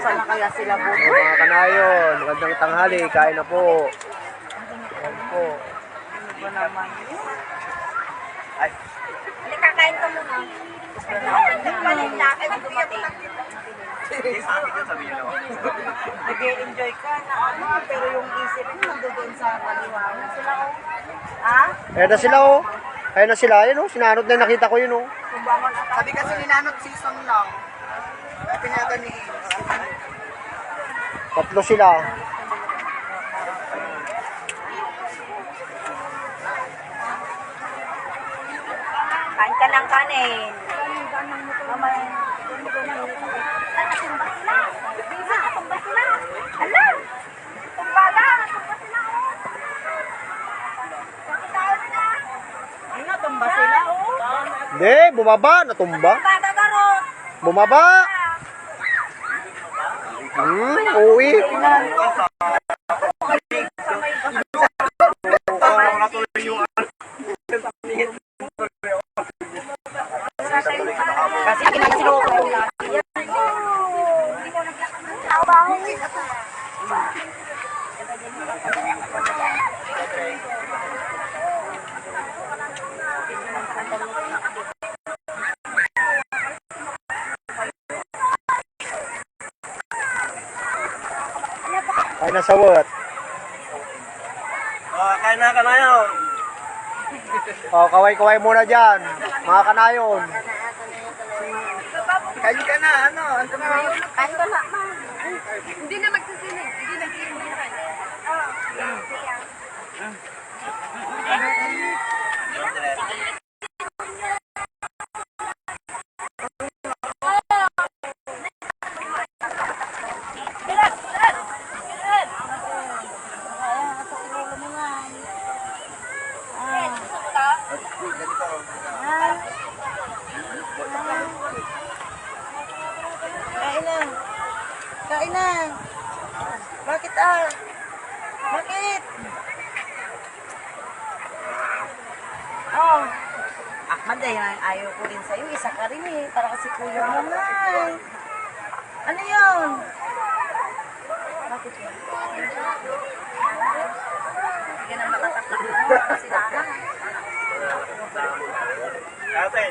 Sana kaya sila po. Mga kanayon, magandang tanghali, kain na po. Kain po. Ano ba naman? Ay, Halika, kain ka muna. Nagpalinda ka na dumating. Nag-enjoy ka na ano, pero yung isip mo nandoon sa kaliwa mo. Sila oh. Ha? ayan na sila oh. Ayan na sila, yun oh. Sinanod na yung nakita ko yun oh. Sabi kasi ni Nanot season lang. Pinaga ni Tatlo sila. Kain ka ng kanin. Mamaya. Tumba sila. Bisa, tumba sila. Ala! Tumba na. Tumba sila. oh. Bakit tayo na? Ay nga, tumba sila oh. Hindi, bumaba, natumba. Bumaba. Hmm, uwi. Kasi kinasinuko ko lang. Kain na sawat. Oh, kain na kanayon. Oh, kaway-kaway muna dyan. Mga kanayon. Kain ka na, ano? Ano na? Kain ka na, ma. Hindi na magsisinig. Hindi na magsisinig. Kain na. Bakit ah? Bakit? Oh. Ahmad, ay ayaw ko rin sa'yo. Isa ka rin eh. Para kasi kuya mo eh. Ano yun? Bakit yun? Hindi na matatakot. Kasi dana. Ate,